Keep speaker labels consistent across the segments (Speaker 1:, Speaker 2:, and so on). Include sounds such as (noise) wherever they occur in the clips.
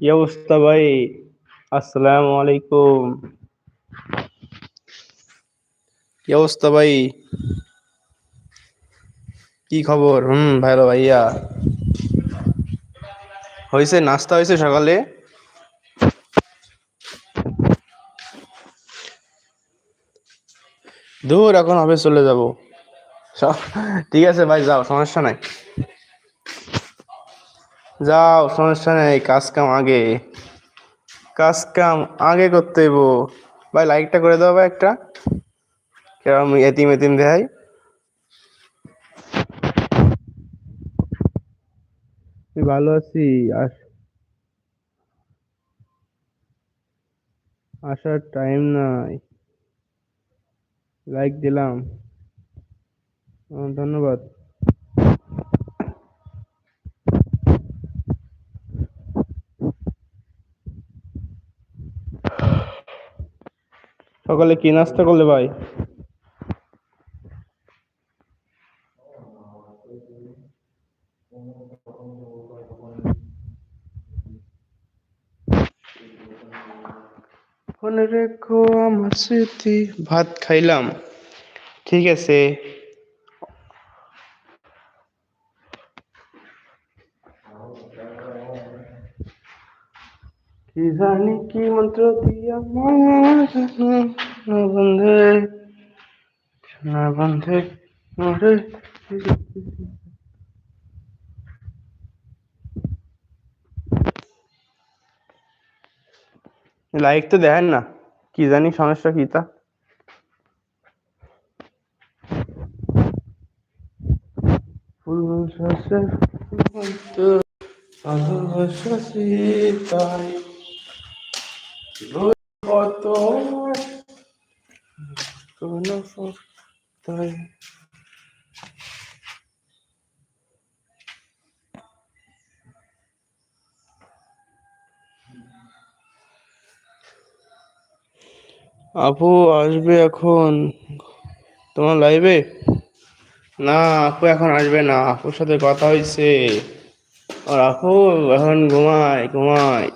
Speaker 1: কি ভাই? আসসালামু আলাইকুম। কি ভাই? কি খবর? হুম, ভালো ভাইয়া। হয়েছে, নাস্তা হয়েছে সকালে? দূর, এখন হবে চলে যাব। ঠিক আছে ভাই, যাও, সমস্যা নাই। যাও, সমস্যা নেই, কাজ কাম আগে। কাজ কাম আগে করতে হইব। ভাই লাইকটা করে দাও ভাই একটা। কেরম এতিম এতিম দেখাই। ভালো আছি, আস আসার টাইম নাই। লাইক দিলাম। ধন্যবাদ। সকালে কি নাস্তা করলে ভাই? মনে রেখো আমার স্মৃতি ভাত খাইলাম। ঠিক আছে। কি জানি কি মন্ত্র দিয়া না বন্ধে না বন্ধে মোরে। লাইক তো দেখেন না কি জানি সমস্যা কি তা। ভালোবাসা তাই কত আপু আসবে এখন। তোমার লাইভে না, আপু এখন আসবে না। আপুর সাথে কথা হয়েছে। আর আপু এখন ঘুমায় ঘুমায়।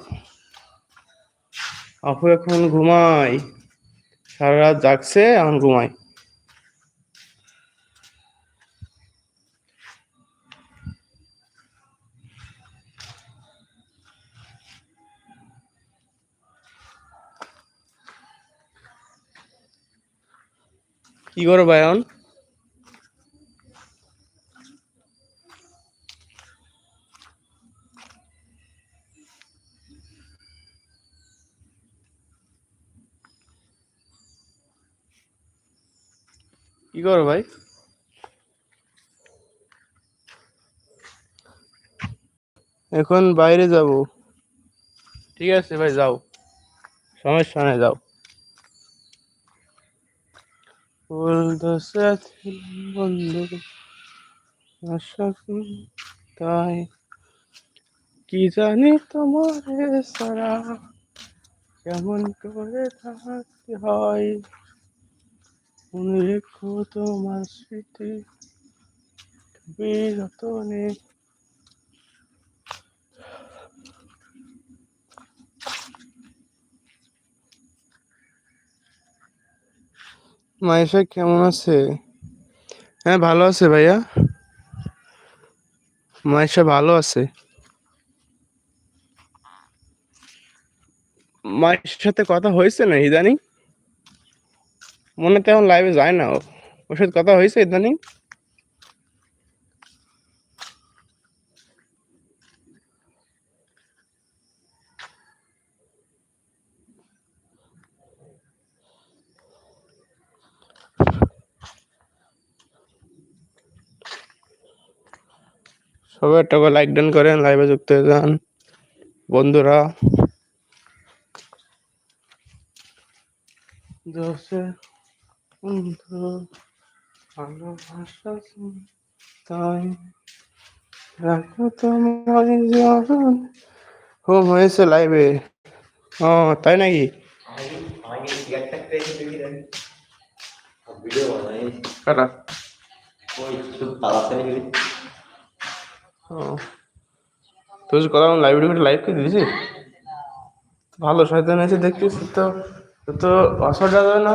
Speaker 1: আপু এখন ঘুমায়। সারা রাত জাগছে এখন ঘুমাই। কি করো কি করো ভাই? এখন বাইরে যাব। ঠিক আছে ভাই, যাও। সমস্যা নেই যাও। বন্ধু তাই। কি জানি তোমার সারা, কেমন করে থাকতে হয়? মনে রেখো তোমার স্মৃতি যতনে। মায়েশা কেমন আছে? হ্যাঁ ভালো আছে ভাইয়া। মায়েশা ভালো আছে? মায়ের সাথে কথা হয়েছে না ইদানিং? মনে তো এখন লাইভে যায় না। ওর সাথে কথা হয়েছে ইদানিং। সবাই একটা করে লাইক ডান করেন লাইভে যুক্ত হয়ে যান। বন্ধুরা। দোষে বন্ধু, ভালোবাসা তাই রাখো তোমার জীবন। হোম হয়েছে লাইভে ও, তাই নাকি? কাটা ও দিয়েছি ভালো শয়তান দেখছিস তো তো। যাবে না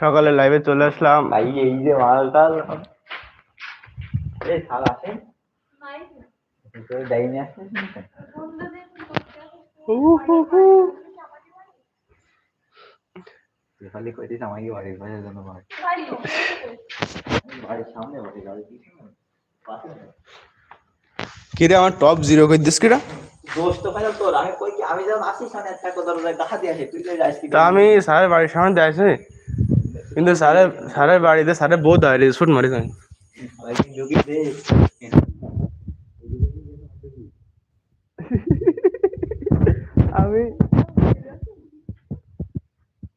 Speaker 1: সকালে লাইভে চলে আসলাম।
Speaker 2: ভাই এই যে মালটা এই শাল আসে তোর ডাইনি আসে খালি কইতিস আমাকে বাড়ির পাশে জন্য বাড়ি বাড়ির সামনে বাড়ি পিছনে
Speaker 1: কিরে আমার টপ জিরো করে দিস কিরা?
Speaker 2: আমি কই
Speaker 1: স্যারের বাড়ির সামনে দিয়ে কিন্তু স্যারের স্যারের বাড়িতে স্যারের বউ দাঁড়িয়ে শুট মারিস আমি
Speaker 2: আমি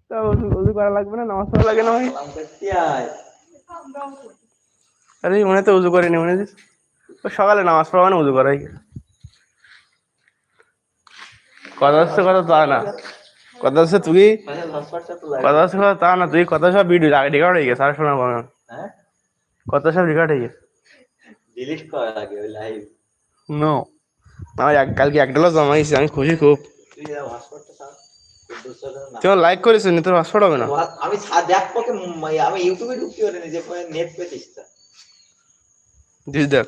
Speaker 1: তা ওষুধ করা লাগবে না নামাজ পড়া লাগে না ভাই আরে মনে তো উজু করিনি মনে সকালে নামাজ পড়া মানে উজু করাই কথা হচ্ছে কথা তা না কথা হচ্ছে তুই
Speaker 2: মানে
Speaker 1: কথা হচ্ছে তা না তুই কথা সব ভিডিও রেকর্ড হয়ে গেছে আর শোনা পাবে
Speaker 2: হ্যাঁ?
Speaker 1: কথা সব রেকর্ড হয়ে গেছে।
Speaker 2: ডিলিট করা লাগে ওই লাইভ
Speaker 1: নো আমার এক কালকে এক ডলার জমাইছি আমি খুশি খুব।
Speaker 2: তুই
Speaker 1: লাইক করিস নি তোর পাসপোর্ট হবে না।
Speaker 2: আমি দেখ উম, আমি ইউটিউবে ঢুকতে পারিনি যে নেট পেতিস
Speaker 1: দিস দেখ।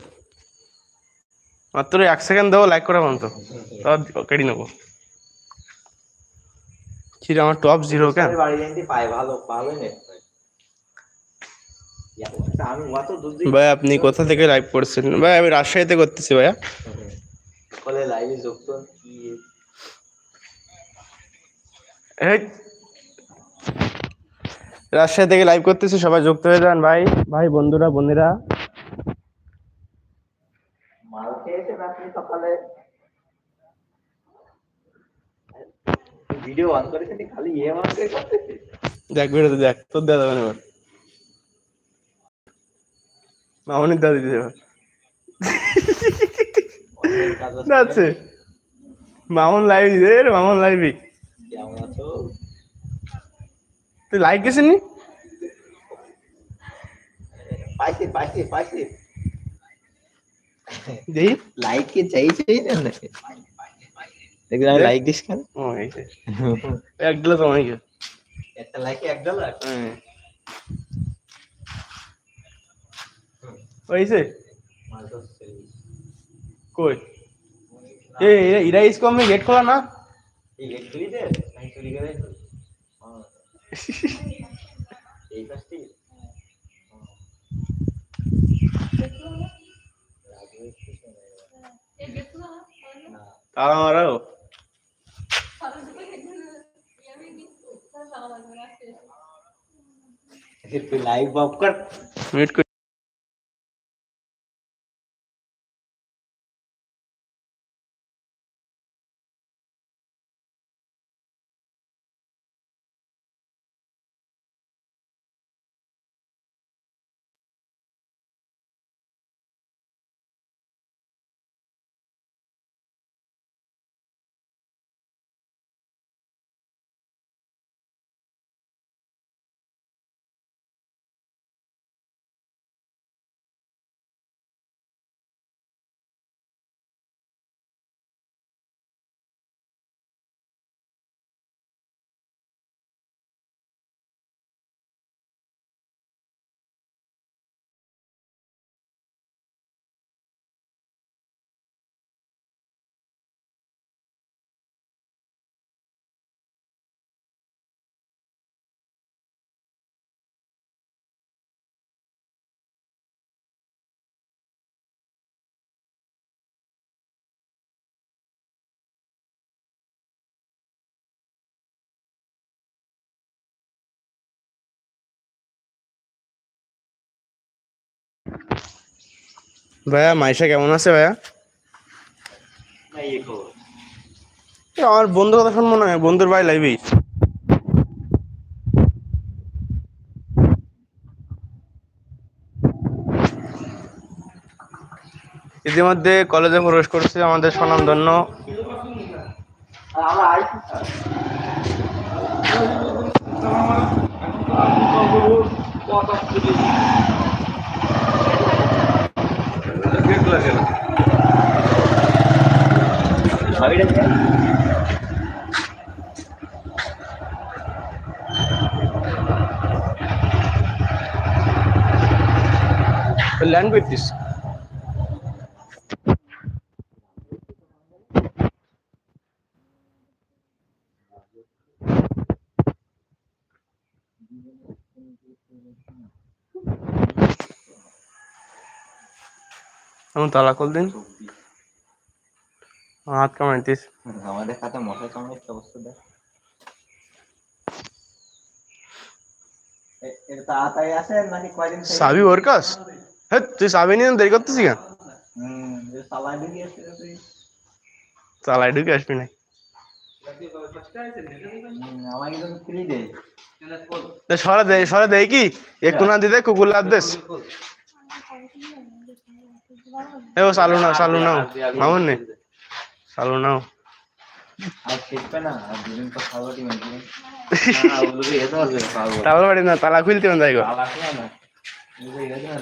Speaker 1: মাত্র এক সেকেন্ড দেবো লাইক করে বন্ধ। (laughs) তাও কেটে নেব। রে আমার টপ জিরো কেন? ভাই। আপনি কোথা থেকে লাইভ করছেন? ভাই আমি রাজশাহীতে করতেছি ভাইয়া।
Speaker 2: কলে লাইভে যুক্ত কি?
Speaker 1: রাজশাহী থেকে লাইভ করতেছি সবাই যুক্ত হয়ে যান ভাই। ভাই বন্ধুরা বোনেরা।
Speaker 2: মাল খেয়েছেন আপনি সকালে? ভিডিও অন করেছেন খালি ইয়ে অন করে করতেছিস
Speaker 1: দেখ ভিডিওতে দেখ তোর দেওয়া যাবে না এবার মামনির দাদা দিতে এবার।
Speaker 2: আছে।
Speaker 1: যাচ্ছে মামুন লাইভ দিতে রে মামুন লাইভই
Speaker 2: কেমন আছো?
Speaker 1: তুই লাইক গেছিস
Speaker 2: পাইছি পাইছি পাইছি।
Speaker 1: দেখি
Speaker 2: লাইক কে চাইছেই না নাকি দেখবি আমি লাইক দিস কেন
Speaker 1: ও এই যে। এক দিলে তো অনেক
Speaker 2: একটা লাইকে এক ডলার
Speaker 1: হ্যাঁ ওইছে কই এ এরা- এরা इसको हमें गेट खोला ना
Speaker 2: এই গেট খুলি দে আমি চুরি করে হ্যাঁ। এই পাশটি না
Speaker 1: ताला मारा हो
Speaker 2: फिर लाइव ऑफ़ कर।
Speaker 1: वेट ভাইয়া, মাইশা কেমন আছে ভাইয়া? আমার বন্ধুর কথা শুনব না বন্ধুর ভাই লাইবেই ইতিমধ্যে কলেজে প্রবেশ করছে আমাদের স্বনামধন্য। আমার ল্যান্ড পেতিস এখন তালা কল দিন হাত কামাইতিস
Speaker 2: আমাদের খাতে মশা কামড়ের কি অবস্থা দেখ এ- এটা তাড়াতাড়ি আসে নাকি কয়দিন থেকে?
Speaker 1: চাবি ওর কাছ হ্যাঁ তুই চাবি নিয়ে দেরি করতেছি কেন
Speaker 2: চালাই
Speaker 1: ঢুকে আসবি না সরে দে সরে দেয় কি একটু না দিতে কুকুর লাভ দেস এ ও চালু নাও চালু নাও। মামুন নে। চালু নাও।
Speaker 2: আর শিখবে না আর দুদিন তো খাব টি মেনটি না ওগুলো এত আছে পাবো
Speaker 1: তালা বাড়ি না, তালা খুলতে না যাইগো
Speaker 2: আলাদা না না এগুলো ইয়ে না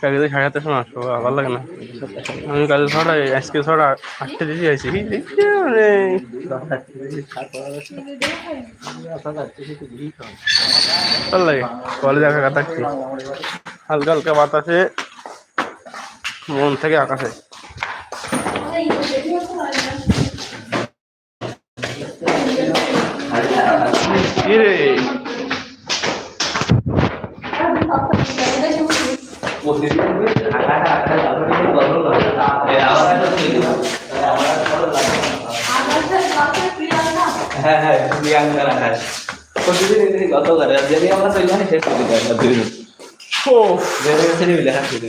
Speaker 1: সাড়ে ভালো লাগে না। আমি আজকে আটটা দেখছি মানে? লাগে, কলেজে হালকা হালকা বাতাসে, মন থেকে আকাশে। কি
Speaker 2: হ্যাঁ প্রতিদিন এদিকে গত করে যদি আমরা তো জানি শেষ করে দেয় দুই
Speaker 1: ও
Speaker 2: বেড়ে গেছে রে লেখা শুরু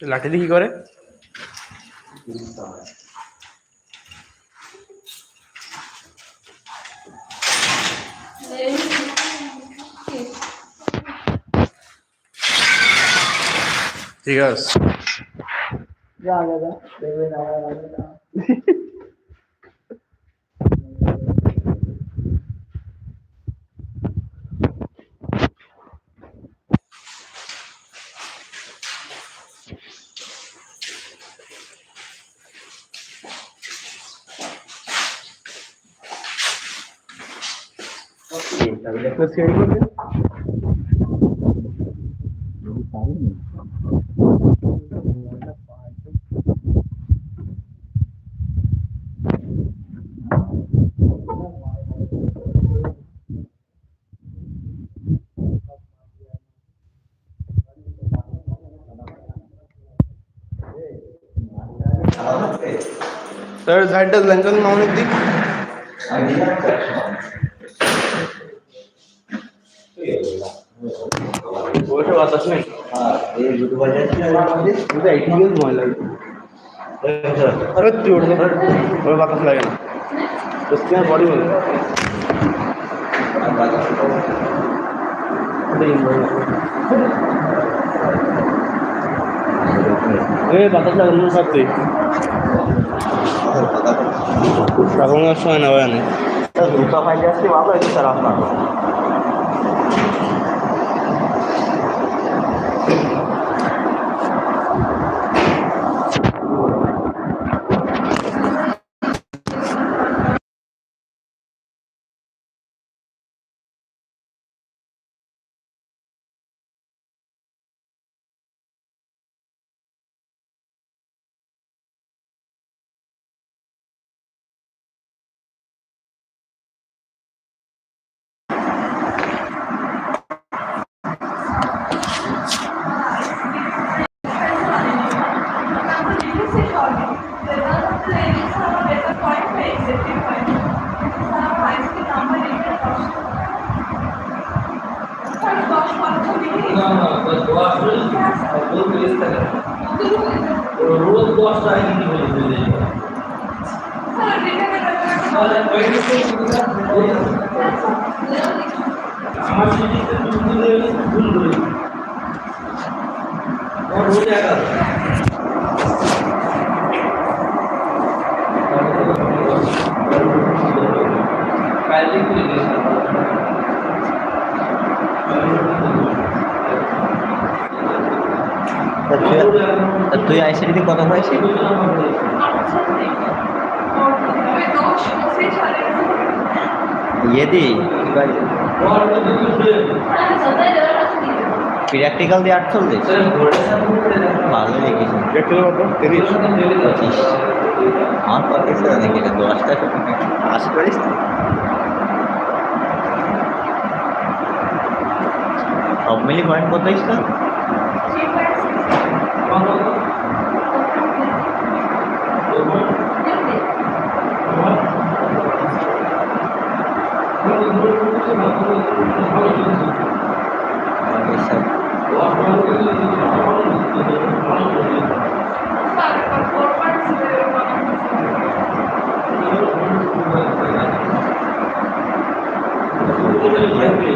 Speaker 1: লাঠি দিয়ে কি করে? ঠিক আছে
Speaker 2: যা যা যা দেবে না আমার না
Speaker 1: স্যার সাইডটা ল্যাঙ্কন মামুনের দিক বসে বাতাস নেই
Speaker 2: এই দুটো বাজে
Speaker 1: কিন্তু এইটি গেলে ভয় লাগে আরে তুই ওটা ওর বাতাস লাগে না। তো তোমার বডি বলে। এ বাতাস লাগে না সত্যি এখনকার সময় না হয় না
Speaker 2: দুটো বাজে আসছে ভালো হয়েছে স্যার আপনার তুই আইসিডিতে কত হয়েছে ইয়ে প্র্যাকটিক্যাল দিয়ে আট চলতে ভালো
Speaker 1: কত?
Speaker 2: পঁচিশ। আমার এসে দেখি এটা দশটা পাস করিস? সব মিলি পয়েন্ট কত হয়েছিল?
Speaker 3: Gracias.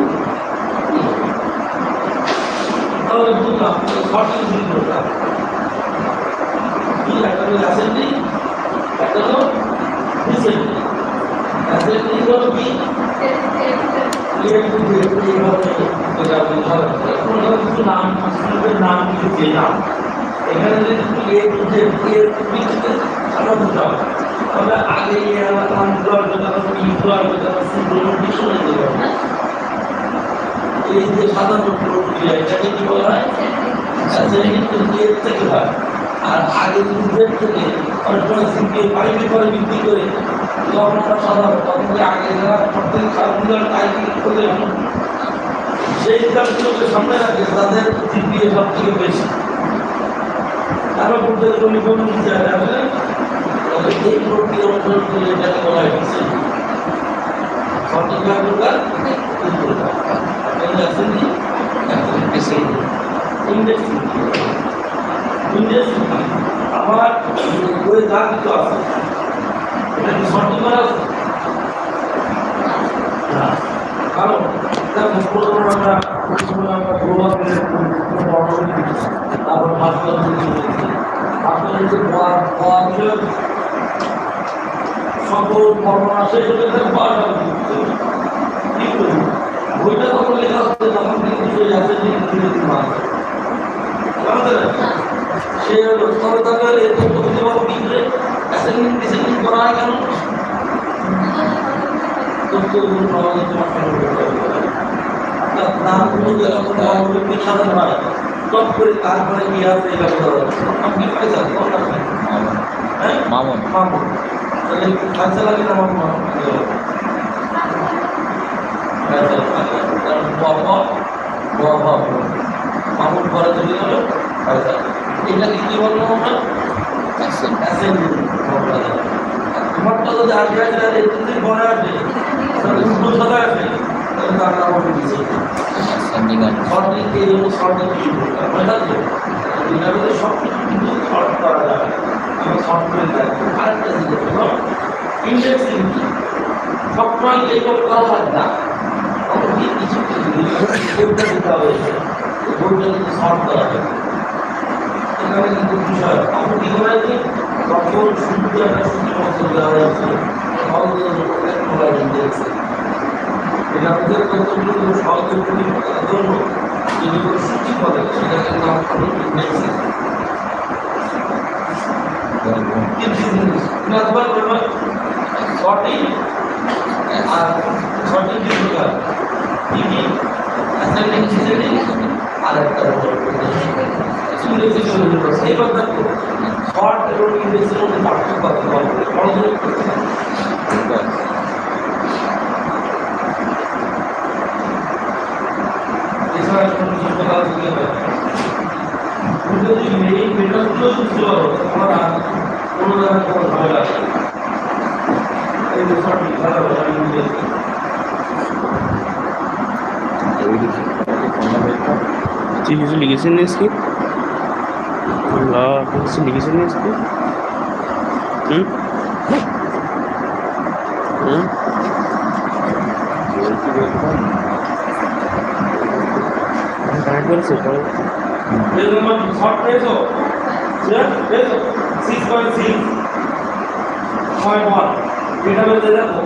Speaker 3: তাহলে বুঝলাম সঠিক ক্লিক করতাম কি একটা হলো অ্যাসেম্বলি একটা হলো ডিসেম্বলি অ্যাসেম্বলি নাম নাম কিছু দিয়ে নাম এখানে যদি আমরা আগে এ আমার জন্য জন্য সি দেওয়ার কিছু নেই দেওয়া এই যে সাধারণ এটাকে বলা হয়? এর থেকে হয়। আর আগে যদি থেকে অনেক সময় সিপিএ পাইপে করে করে সাধারণ, তখন আগে সেই কাজগুলোকে সামনে রাখে, তাদের সিপিএ সব থেকে বেশি। তারপর বলতে আসলে তবে এই প্রক্রিয়া বলা হয় ডিসেন্ট অ্যাসেম্বলি ইন্ডেক্স ইন্ডেক্স আমার বই যা কিছু আছে এটা কি সঠিক করা আছে কারণ আমরা তারপর মাস্টার আপনার যে সকল বর্ণনা শেষ হলে বারোটা কি করি বইটা তখন লেখা হচ্ছে তখন কিন্তু আছে মাস সে দিতে পারব কি করে? হয় কেন? তথ্যগুলো পাওয়া যেতে আপনার নামগুলো যখন দেওয়া হবে কি হয় টপ করে তারপরে কি আছে এটা বোঝা আপনি পয়সা হ্যাঁ?
Speaker 2: মামুন।
Speaker 3: মামুন। তাহলে খাইসা লাগে না মামুন? মামুন পরে চলে গেল খাইসা এটাকে কি বলব আমরা? তোমারটা যদি আগে আসে আর একটু পরে আসে। দুটো সাদা আসে। তাহলে তার নাম আমি
Speaker 2: সন্ধিগান
Speaker 3: শর্টলি এই জন্য শর্টলি কিছু হয় তো দিনামিতে সব কিছু কিন্তু শর্ট করা যাবে আমরা শর্ট করে আরেকটা জিনিস হলো ইন্ডেক্সিং সবসময় এইসব করা লাগে না। কোনটা দিতে হবে কোনটা কিন্তু শর্ট করা যাবে এখানে কিন্তু বিষয় আপনি কি করেন যে তখন শুনতে একটা শুনতে পছন্দ দেওয়া ইন্ডেক্সিং এটা আমাদের কতগুলো সহজে করি করার জন্য যেগুলো সূচি করে সেটাকে নাম হলো ইন্ডেক্সিং সঠিক আর সঠিক কি অ্যাসাইনমেন্ট আর একটা শর্ট এবং ইন্ডেক্সিং মধ্যে পার্থক্য এছাড়া কোনো কিছু তুমি যদি মেইন মেটারগুলো বুঝতে কোনো জায়গায় তোমার লাগে এই ভালো ভালো বুঝে
Speaker 1: তুই কিছু লিখেছেন না আজকে আল্লাহ আপনি কিছু লিখেছেন না আজকে হুম হুম কানেক্ট করেছে পরে
Speaker 3: এই নম্বর শর্ট পেয়েছ স্যার পেয়েছ six point six point one এটা বলতে দেখো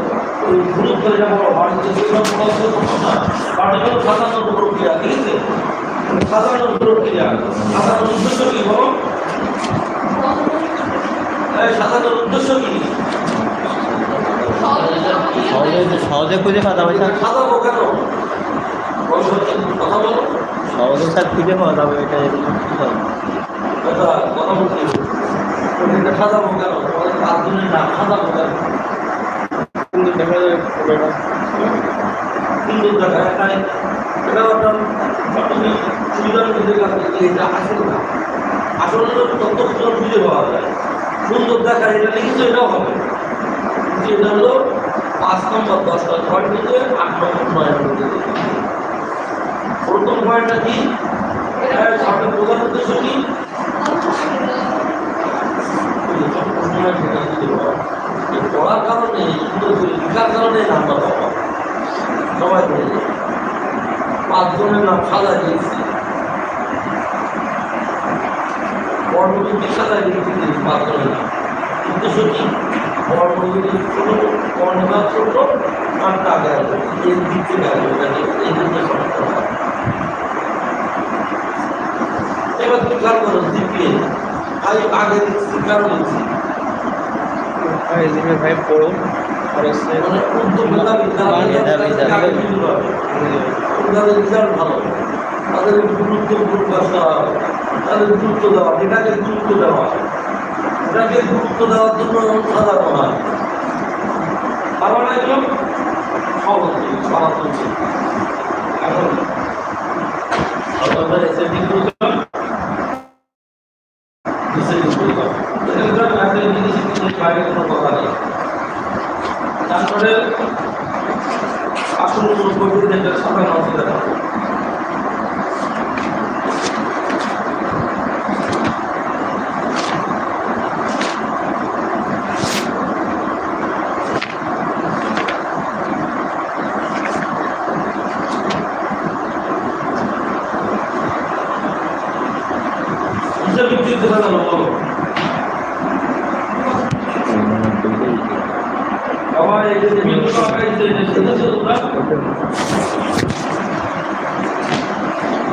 Speaker 3: ওই গ্রুপ করে যাব ভারতীয় যেসব পদার্থ সমস্যা পার্টিকুলার সাধারণ প্রক্রিয়া ঠিক আছে সাধারণ প্রক্রিয়া সাধারণ উদ্দেশ্য কি বলো? সাধারণ উদ্দেশ্য কি?
Speaker 2: সহজে খুঁজে যাবে স্যার।
Speaker 3: সাজাবো কেন? কথা বলো।
Speaker 2: সহজে স্যার খুঁজে পাওয়া যাবে এটা?
Speaker 3: কথা কথা বলতে সাজাবো কেন? সাজাবো
Speaker 1: কিন্তু দেখা যায়
Speaker 3: সুন্দর দেখা যায় আসল না আসলে তো তত খুঁজে পাওয়া যায় সুন্দর দেখা এটা লিখেছো এটাও হবে কিন্তু এটা হলো পাঁচ নম্বর দশটা পয়েন্ট মধ্যে আট নম্বর নয় মধ্যে প্রথম পয়েন্টটা কি সঠিক প্রধান উদ্দেশ্য কি পড়ার কারণে লেখার কারণে নাম্বার পাওয়া। সবাই বলে না সাদা দিয়েছি বর্ণবিদ্যুৎ সাদা দিয়েছি পাঁচজনের নাম উদ্দেশ্য কি বর্ণবিদ্যুৎ ছোট ছোট আগে আসবে এই দিচ্ছে এই সমস্যা এবার করো জিপিএ আমি আগে দিচ্ছি
Speaker 1: এদিকে ভাই পড়ো আর হচ্ছে
Speaker 3: মানে উদ্যোগ তাদের রেজাল্ট ভালো। তাদের গুরুত্ব প্রকাশ তাদের গুরুত্ব দেওয়া, এটাকে গুরুত্ব দেওয়া। এটাকে গুরুত্ব দেওয়ার জন্য সাধারণ হয়। কারণ একজন সহজ সহজ এখন করলাম, SAT করলাম। এখানকার ম্যাথের জিনিস কিন্তু বাইরে কোনো কথা নেই তারপরে আসল কবির যেটা সাধারণ অসুবিধা থাকে কিসের ভিত্তিতে সাজানো বলো বাবা এই যে বিন্দু আঁকাই যে সেটা তোমরা
Speaker 1: ওই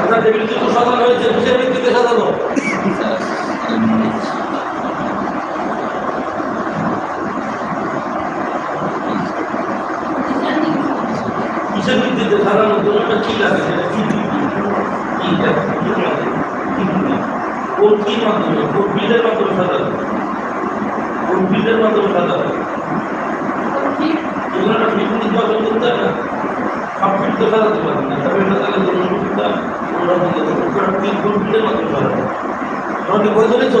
Speaker 3: আপনার টেবিল কিন্তু সাজানো হয়েছে কিসের ভিত্তিতে সাজানো
Speaker 2: স্যার এমনি
Speaker 3: কিসের ভিত্তিতে সাজানো তোমারটা ঠিক আছে সেটা কি কি আছে? কি আছে? কি কি? কোন কি মাধ্যমে বিলের মাধ্যমে কোন বিলের মাধ্যমে সাজানো? এগুলো একটা ফিট নির্বাচন করতে হবে না। সব ফিট তো সাজাতে পারবে না। তবে অন্যদিকে ধরুন ওটা ফিট কোন বিলের মাধ্যমে সাজানো। তোমরা বই চলেছো?